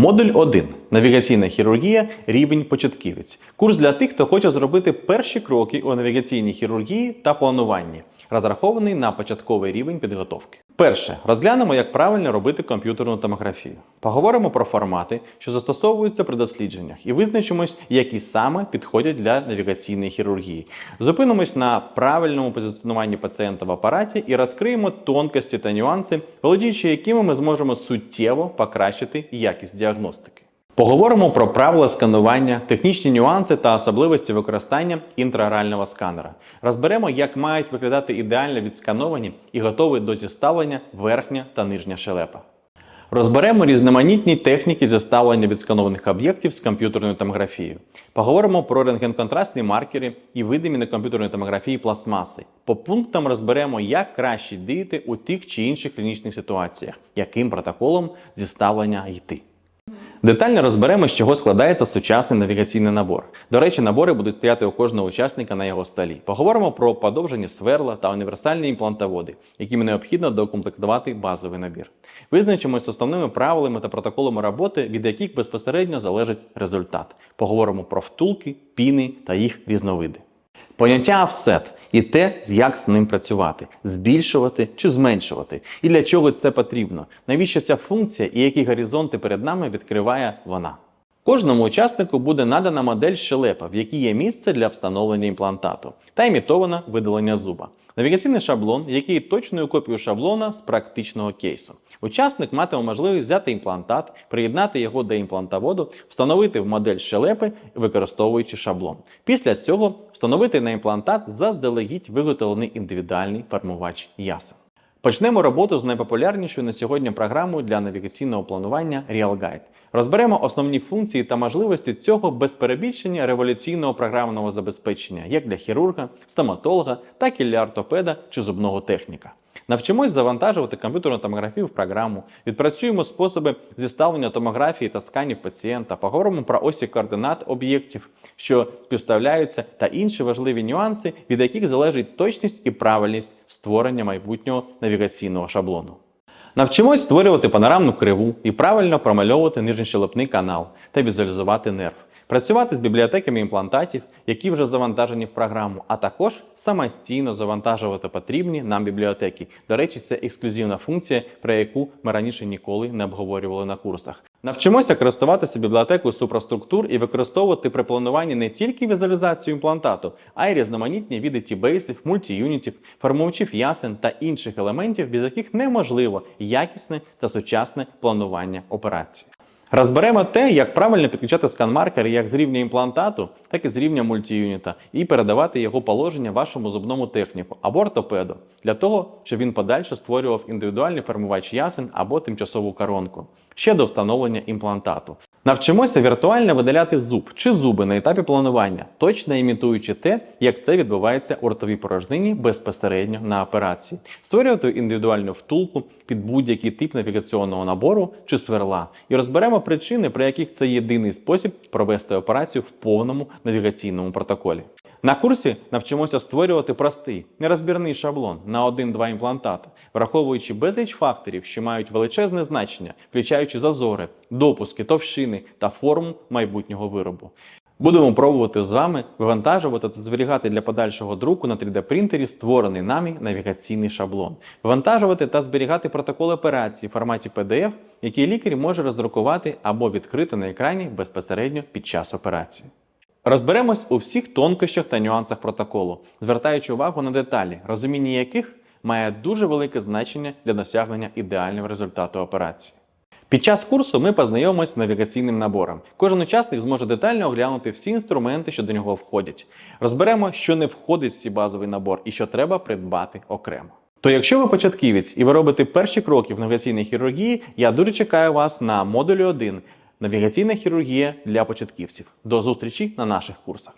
Модуль 1. Навігаційна хірургія. Рівень початківець. Курс для тих, хто хоче зробити перші кроки у навігаційній хірургії та плануванні, розрахований на початковий рівень підготовки. Перше, розглянемо, як правильно робити комп'ютерну томографію. Поговоримо про формати, що застосовуються при дослідженнях, і визначимось, які саме підходять для навігаційної хірургії. Зупинимось на правильному позиціонуванні пацієнта в апараті і розкриємо тонкості та нюанси, володіючи якими ми зможемо суттєво покращити якість діагностики. Поговоримо про правила сканування, технічні нюанси та особливості використання інтраорального сканера. Розберемо, як мають виглядати ідеально відскановані і готові до зіставлення верхня та нижня шелепа. Розберемо різноманітні техніки зіставлення відсканованих об'єктів з комп'ютерною томографією. Поговоримо про рентгенконтрастні маркери і видимі на комп'ютерної томографії пластмаси. По пунктам розберемо, як краще діяти у тих чи інших клінічних ситуаціях, яким протоколом зіставлення йти. Детально розберемо, з чого складається сучасний навігаційний набор. До речі, набори будуть стояти у кожного учасника на його столі. Поговоримо про подовжені сверла та універсальні імплантоводи, якими необхідно доукомплектувати базовий набір. Визначимось з основними правилами та протоколами роботи, від яких безпосередньо залежить результат. Поговоримо про втулки, піни та їх різновиди. Поняття офсет і те, як з ним працювати, збільшувати чи зменшувати, і для чого це потрібно, навіщо ця функція і які горизонти перед нами відкриває вона. Кожному учаснику буде надана модель щелепа, в якій є місце для встановлення імплантату, та імітоване видалення зуба. Навігаційний шаблон, який є точною копією шаблона з практичного кейсу. Учасник матиме можливість взяти імплантат, приєднати його до імплантоводу, встановити в модель щелепи, використовуючи шаблон. Після цього встановити на імплантат заздалегідь виготовлений індивідуальний формувач ясен. Почнемо роботу з найпопулярнішою на сьогодні програмою для навігаційного планування RealGuide. Розберемо основні функції та можливості цього без перебільшення революційного програмного забезпечення як для хірурга, стоматолога, так і для ортопеда чи зубного техніка. Навчимось завантажувати комп'ютерну томографію в програму, відпрацюємо способи зіставлення томографії та сканів пацієнта, поговоримо про осі координат об'єктів, що співставляються, та інші важливі нюанси, від яких залежить точність і правильність створення майбутнього навігаційного шаблону. Навчимось створювати панорамну криву і правильно промальовувати нижньощелепний канал та візуалізувати нерв. Працювати з бібліотеками імплантатів, які вже завантажені в програму, а також самостійно завантажувати потрібні нам бібліотеки. До речі, це ексклюзивна функція, про яку ми раніше ніколи не обговорювали на курсах. Навчимося користуватися бібліотекою супроструктур і використовувати при плануванні не тільки візуалізацію імплантату, а й різноманітні види тібейсів, мультіюнітів, формувачів ясен та інших елементів, без яких неможливо якісне та сучасне планування операції. Розберемо те, як правильно підключати скан-маркер як з рівня імплантату, так і з рівня мультіюніта, і передавати його положення вашому зубному техніку або ортопеду, для того, щоб він подальше створював індивідуальний формувач ясен або тимчасову коронку ще до встановлення імплантату. Навчимося віртуально видаляти зуб чи зуби на етапі планування, точно імітуючи те, як це відбувається у ротовій порожнині безпосередньо на операції, створювати індивідуальну втулку під будь-який тип навігаційного набору чи сверла, і розберемо причини, при яких це єдиний спосіб провести операцію в повному навігаційному протоколі. На курсі навчимося створювати простий, нерозбірний шаблон на 1-2 імплантати, враховуючи безліч факторів, що мають величезне значення, включаючи зазори, допуски, товщини та форму майбутнього виробу. Будемо пробувати з вами вивантажувати та зберігати для подальшого друку на 3D-принтері створений нами навігаційний шаблон, вивантажувати та зберігати протокол операції в форматі PDF, який лікар може роздрукувати або відкрити на екрані безпосередньо під час операції. Розберемось у всіх тонкощах та нюансах протоколу, звертаючи увагу на деталі, розуміння яких має дуже велике значення для досягнення ідеального результату операції. Під час курсу ми познайомимося з навігаційним набором. Кожен учасник зможе детально оглянути всі інструменти, що до нього входять. Розберемо, що не входить в цей базовий набор і що треба придбати окремо. То якщо ви початківець і ви робите перші кроки в навігаційній хірургії, я дуже чекаю вас на модулі 1 Навігаційна хірургія для початківців. До зустрічі на наших курсах.